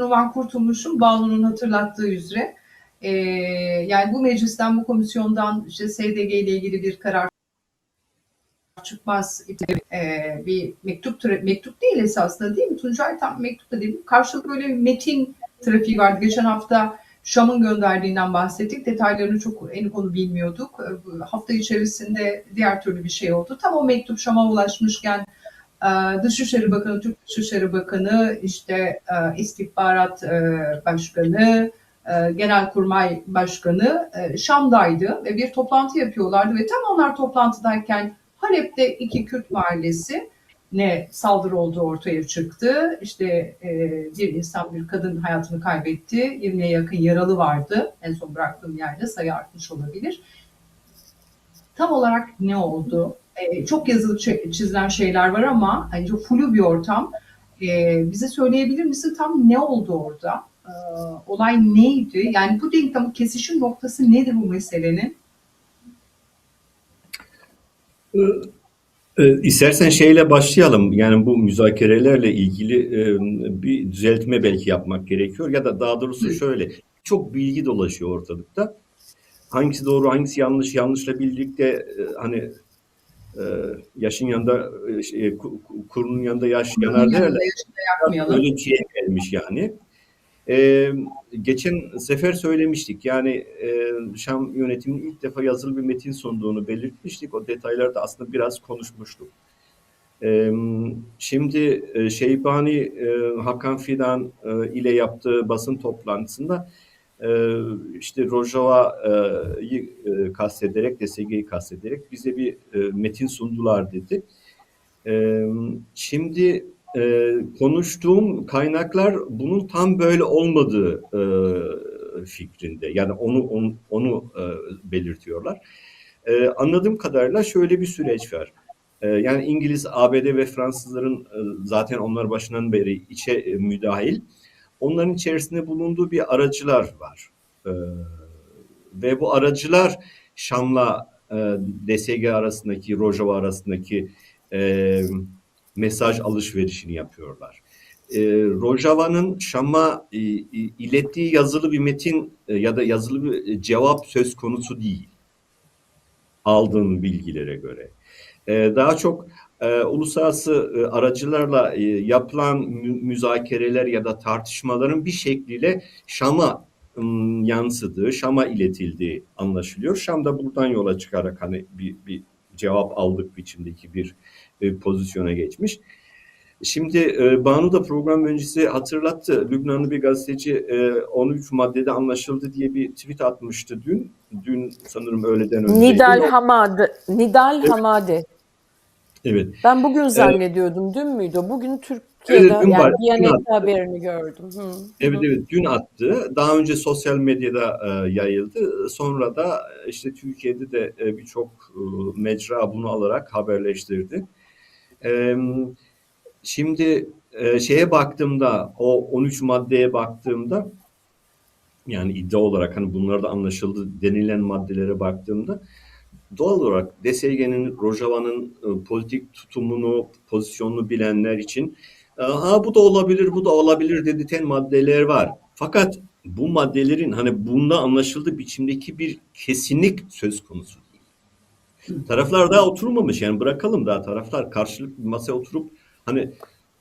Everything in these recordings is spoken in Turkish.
Numan Kurtulmuş'un Banu'nun hatırlattığı üzere. E, yani bu meclisten bu komisyondan işte SDG ile ilgili bir karar çıkmaz e, bir mektup mektup değil esasında değil mi? Tuncay tam mektup da değil. Karşılık böyle bir metin trafiği vardı. Geçen hafta Şam'ın gönderdiğinden bahsettik. Detaylarını çok en konu bilmiyorduk. E, hafta içerisinde diğer türlü bir şey oldu. Tam o mektup Şam'a ulaşmışken Dışişleri Bakanı Türk Dışişleri Bakanı işte e, istihbarat e, başkanı e, Genelkurmay Başkanı Şam'daydı ve bir toplantı yapıyorlardı ve tam onlar toplantıdayken Halep'te iki Kürt mahallesi ne saldırı olduğu ortaya çıktı. İşte bir insan, bir kadın hayatını kaybetti. 20'ye yakın yaralı vardı. En son bıraktığım yerde sayı artmış olabilir. Tam olarak ne oldu? E, çok yazılıp çi- çizilen şeyler var ama hani çok flu bir ortam. E, bize söyleyebilir misin tam ne oldu orada? E, olay neydi? Yani bu denklem kesişim noktası nedir bu meselenin? Ee, İstersen şeyle başlayalım. Yani bu müzakerelerle ilgili e, bir düzeltme belki yapmak gerekiyor. Ya da daha doğrusu şöyle, çok bilgi dolaşıyor ortalıkta. Hangisi doğru, hangisi yanlış, yanlışla birlikte e, hani e, yaşın yanında, e, şey, ku- kurunun yanında yaş yanar derler. Öyle bir şeye gelmiş yani. Ee, geçen sefer söylemiştik yani e, Şam yönetiminin ilk defa yazılı bir metin sunduğunu belirtmiştik. O detayları da aslında biraz konuşmuştuk. Ee, şimdi e, Şeybani e, Hakan Fidan e, ile yaptığı basın toplantısında e, işte Rojava'yı e, kastederek, DSG'yi kastederek bize bir e, metin sundular dedi. E, şimdi e, konuştuğum kaynaklar bunun tam böyle olmadığı fikrinde. Yani onu onu, onu belirtiyorlar. E, anladığım kadarıyla şöyle bir süreç var. Yani İngiliz, ABD ve Fransızların zaten onlar başından beri içe müdahil. Onların içerisinde bulunduğu bir aracılar var. E, ve bu aracılar Şam'la e, DSG arasındaki, Rojava arasındaki e, mesaj alışverişini yapıyorlar. E, Rojava'nın Şam'a e, e, ilettiği yazılı bir metin e, ya da yazılı bir cevap söz konusu değil. Aldığım bilgilere göre. E, daha çok e, uluslararası e, aracılarla e, yapılan mü- müzakereler ya da tartışmaların bir şekliyle Şam'a ım, yansıdığı, Şam'a iletildiği anlaşılıyor. Şam da buradan yola çıkarak hani bir, bir cevap aldık biçimdeki bir e, pozisyona geçmiş. Şimdi e, Banu da program öncesi hatırlattı. Lübnanlı bir gazeteci e, 13 maddede anlaşıldı diye bir tweet atmıştı dün. Dün sanırım öğleden önce. Nidal Hamadi. Nidal. Hamadi. Evet. Ben bugün zannediyordum. Dün müydü? Bugün Türkiye'de Evet, dün yani var. Diyanet Dün haberini gördüm. Hı. Evet Hı. evet dün attı. Daha önce sosyal medyada e, yayıldı. Sonra da e, işte Türkiye'de de e, birçok e, mecra bunu alarak haberleştirdi. E, şimdi e, şeye baktığımda o 13 maddeye baktığımda yani iddia olarak hani bunlar da anlaşıldı denilen maddelere baktığımda doğal olarak DSG'nin, Rojava'nın e, politik tutumunu, pozisyonunu bilenler için e, ha bu da olabilir, bu da olabilir dedirten maddeler var. Fakat bu maddelerin hani bunda anlaşıldığı biçimdeki bir kesinlik söz konusu değil. Taraflar daha oturmamış yani bırakalım daha taraflar karşılıklı bir masaya oturup hani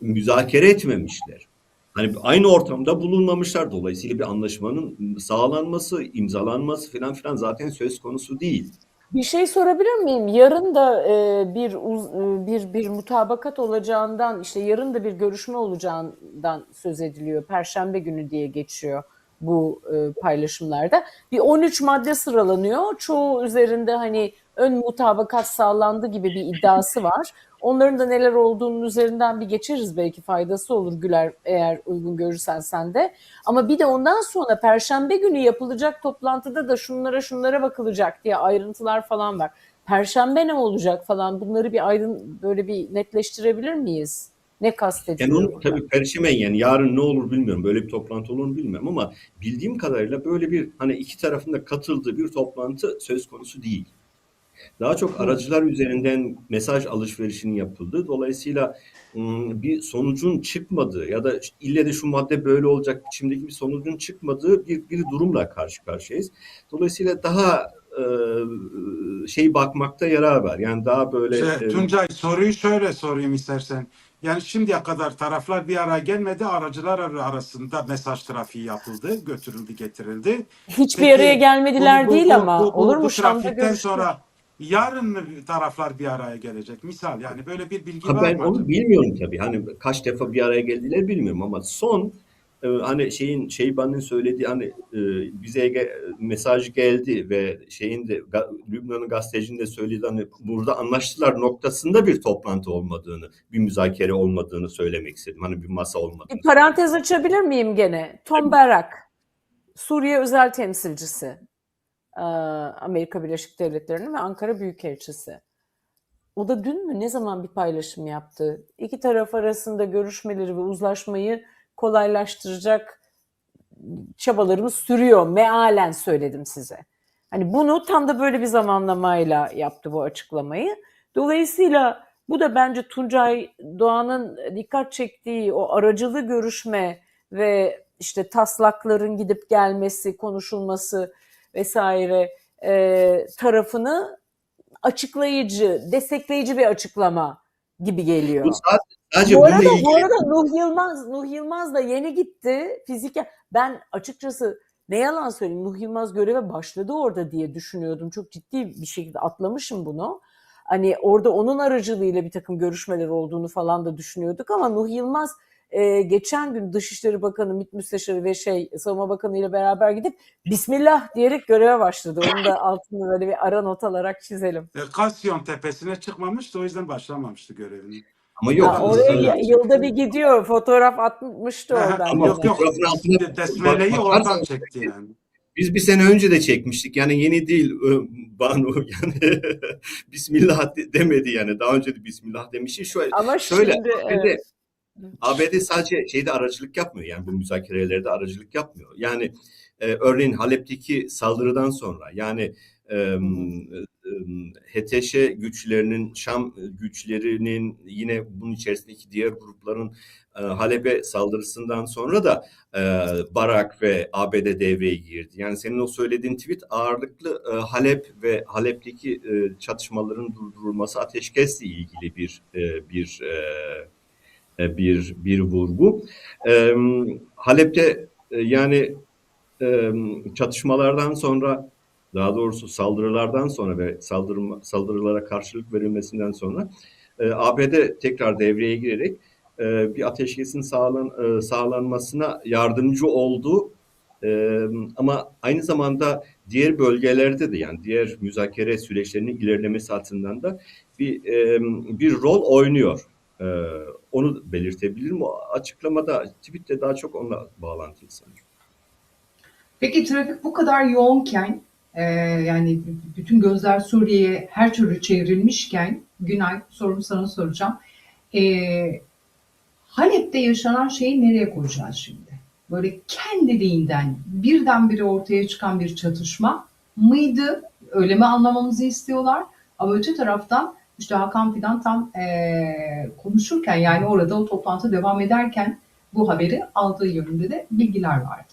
müzakere etmemişler. Hani aynı ortamda bulunmamışlar. Dolayısıyla bir anlaşmanın sağlanması, imzalanması falan filan zaten söz konusu değil. Bir şey sorabilir miyim? Yarın da e, bir uz- e, bir bir mutabakat olacağından, işte yarın da bir görüşme olacağından söz ediliyor. Perşembe günü diye geçiyor bu e, paylaşımlarda. Bir 13 madde sıralanıyor. Çoğu üzerinde hani ön mutabakat sağlandı gibi bir iddiası var. Onların da neler olduğunun üzerinden bir geçeriz belki faydası olur Güler eğer uygun görürsen sen de. Ama bir de ondan sonra Perşembe günü yapılacak toplantıda da şunlara şunlara bakılacak diye ayrıntılar falan var. Perşembe ne olacak falan bunları bir ayrın böyle bir netleştirebilir miyiz? Ne kastediliyor? Yani onu tabii perşembe yani yarın ne olur bilmiyorum. Böyle bir toplantı olur mu bilmiyorum ama bildiğim kadarıyla böyle bir hani iki tarafın da katıldığı bir toplantı söz konusu değil. Daha çok aracılar üzerinden mesaj alışverişinin yapıldığı, dolayısıyla bir sonucun çıkmadığı ya da ille de şu madde böyle olacak biçimdeki bir sonucun çıkmadığı bir, bir durumla karşı karşıyayız. Dolayısıyla daha şey bakmakta yarar var. Yani daha böyle Şey, Tuncay soruyu şöyle sorayım istersen. Yani şimdiye kadar taraflar bir araya gelmedi. Aracılar arasında mesaj trafiği yapıldı, götürüldü, getirildi. Hiçbir Peki, araya gelmediler bu- bu- değil bu- ama bu- bu- olur bu mu Şam'da trafikten sonra yarın mı taraflar bir araya gelecek? Misal yani böyle bir bilgi Ha var ben mı? onu acaba? bilmiyorum tabii. Hani kaç defa bir araya geldiler bilmiyorum ama son e, hani şeyin Şeyban'ın söylediği hani e, bize ge- mesaj geldi ve şeyin de Ga- Lübnan'ın gazetecinin de söylediği hani burada anlaştılar noktasında bir toplantı olmadığını, bir müzakere olmadığını söylemek istedim. Hani bir masa olmadığını. Bir parantez açabilir miyim gene? Tom Barak, Suriye özel temsilcisi, Amerika Birleşik Devletleri'nin ve Ankara Büyükelçisi. O da dün mü ne zaman bir paylaşım yaptı? İki taraf arasında görüşmeleri ve uzlaşmayı kolaylaştıracak çabalarımız sürüyor. Mealen söyledim size. Hani bunu tam da böyle bir zamanlamayla yaptı bu açıklamayı. Dolayısıyla bu da bence Tuncay Doğan'ın dikkat çektiği o aracılı görüşme ve işte taslakların gidip gelmesi, konuşulması vesaire e, tarafını açıklayıcı, destekleyici bir açıklama gibi geliyor. Sadece, sadece Bu arada, bu arada Nuh Yılmaz, Nuh Yılmaz da yeni gitti fiziken. Ben açıkçası ne yalan söyleyeyim Nuh Yılmaz göreve başladı orada diye düşünüyordum. Çok ciddi bir şekilde atlamışım bunu. Hani orada onun aracılığıyla bir takım görüşmeler olduğunu falan da düşünüyorduk ama Nuh Yılmaz e, geçen gün Dışişleri Bakanı, MİT Müsteşarı ve şey Savunma Bakanı ile beraber gidip Bismillah diyerek göreve başladı. Onu da altını böyle bir ara not alarak çizelim. E, Kasyon tepesine çıkmamıştı o yüzden başlamamıştı görevini. ama yok. Ha, oraya yılda bir gidiyor. Fotoğraf atmıştı oradan. Ama yok yok fotoğrafın altına Besmele'yi bak- oradan çekti yani. Biz bir sene önce de çekmiştik. Yani yeni değil Banu yani Bismillah de- demedi yani. Daha önce de Bismillah demişti. Şu Ama şöyle şimdi ABD, evet. ABD sadece şeyde aracılık yapmıyor. Yani bu müzakerelerde aracılık yapmıyor. Yani e, örneğin Halep'teki saldırıdan sonra yani e, HTŞ güçlerinin, Şam güçlerinin yine bunun içerisindeki diğer grupların e, Halep'e saldırısından sonra da e, Barak ve ABD devreye girdi. Yani senin o söylediğin tweet ağırlıklı e, Halep ve Halep'teki e, çatışmaların durdurulması ateşkesle ilgili bir e, bir e, bir bir vurgu. E, Halep'te e, yani e, çatışmalardan sonra daha doğrusu saldırılardan sonra ve saldırma, saldırılara karşılık verilmesinden sonra e, ABD tekrar devreye girerek e, bir ateşkesin sağlan, e, sağlanmasına yardımcı oldu. E, ama aynı zamanda diğer bölgelerde de yani diğer müzakere süreçlerinin ilerlemesi açısından da bir e, bir rol oynuyor. E, onu belirtebilirim. O açıklamada tweette daha çok onunla bağlantılı sanırım. Peki trafik bu kadar yoğunken e, yani bütün gözler Suriye'ye her türlü çevrilmişken Günay sorumu sana soracağım. E, Halep'te yaşanan şeyi nereye koyacağız şimdi? Böyle kendiliğinden birdenbire ortaya çıkan bir çatışma mıydı? Öyle mi anlamamızı istiyorlar? Ama öte taraftan işte Hakan Fidan tam e, konuşurken yani orada o toplantı devam ederken bu haberi aldığı yönünde de bilgiler vardı.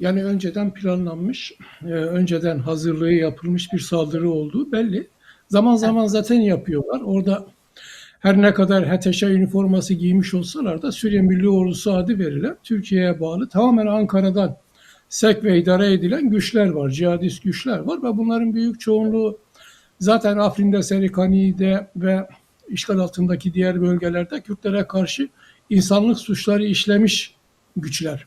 Yani önceden planlanmış, e, önceden hazırlığı yapılmış bir saldırı olduğu belli. Zaman zaman zaten yapıyorlar. Orada her ne kadar HTŞ üniforması giymiş olsalar da Suriye Milli Ordusu adı verilen Türkiye'ye bağlı tamamen Ankara'dan sek ve idare edilen güçler var, cihadist güçler var ve bunların büyük çoğunluğu zaten Afrin'de, Serikani'de ve işgal altındaki diğer bölgelerde Kürtlere karşı insanlık suçları işlemiş güçler.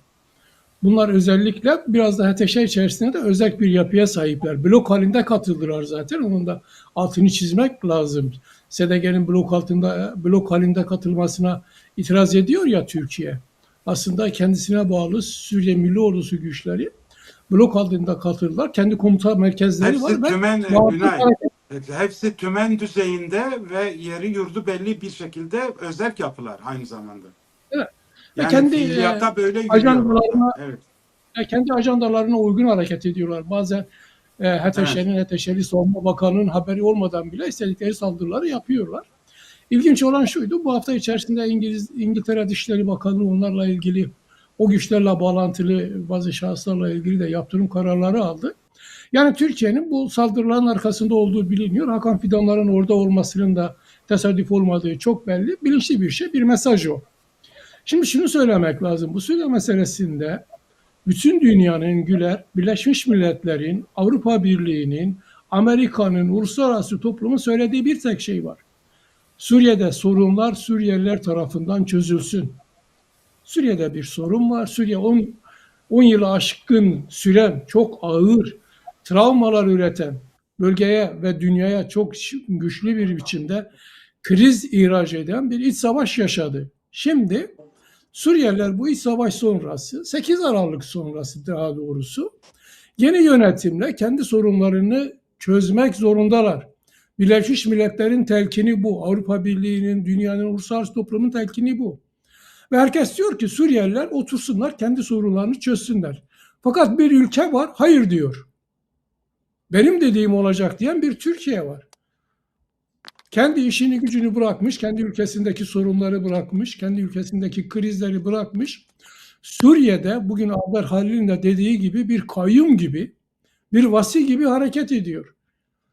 Bunlar özellikle biraz da HTŞ içerisinde de özel bir yapıya sahipler. Blok halinde katıldılar zaten. Onun da altını çizmek lazım. SDG'nin blok altında blok halinde katılmasına itiraz ediyor ya Türkiye. Aslında kendisine bağlı Suriye Milli Ordusu güçleri blok halinde katıldılar. Kendi komuta merkezleri Hepsi var tümen Günay. Hepsi tümen düzeyinde ve yeri yurdu belli bir şekilde özerk yapılar aynı zamanda. Evet. Ve Yani kendi, e, böyle gidiyor. ajandalarına Evet. Ya kendi ajandalarına uygun hareket ediyorlar. Bazen E, HTŞ'nin, HTŞ'li Savunma Bakanı'nın haberi olmadan bile istedikleri saldırıları yapıyorlar. İlginç olan şuydu, bu hafta içerisinde İngiliz, İngiltere Dışişleri Bakanlığı onlarla ilgili, o güçlerle bağlantılı bazı şahıslarla ilgili de yaptırım kararları aldı. Yani Türkiye'nin bu saldırıların arkasında olduğu biliniyor. Hakan Fidanların orada olmasının da tesadüf olmadığı çok belli. Bilinçli bir şey, bir mesaj o. Şimdi şunu söylemek lazım. Bu Suriye meselesinde bütün dünyanın güler, Birleşmiş Milletler'in, Avrupa Birliği'nin, Amerika'nın, uluslararası toplumun söylediği bir tek şey var. Suriye'de sorunlar Suriyeliler tarafından çözülsün. Suriye'de bir sorun var. Suriye 10 10 yılı aşkın süren çok ağır travmalar üreten bölgeye ve dünyaya çok güçlü bir biçimde kriz ihraç eden bir iç savaş yaşadı. Şimdi Suriyeliler bu iç savaş sonrası 8 Aralık sonrası daha doğrusu yeni yönetimle kendi sorunlarını çözmek zorundalar. Birleşmiş Milletler'in telkini bu. Avrupa Birliği'nin, dünyanın uluslararası toplumun telkini bu. Ve herkes diyor ki Suriyeliler otursunlar, kendi sorunlarını çözsünler. Fakat bir ülke var, hayır diyor. Benim dediğim olacak diyen bir Türkiye var. Kendi işini gücünü bırakmış, kendi ülkesindeki sorunları bırakmış, kendi ülkesindeki krizleri bırakmış. Suriye'de bugün Albert Halil'in de dediği gibi bir kayyum gibi, bir vasi gibi hareket ediyor.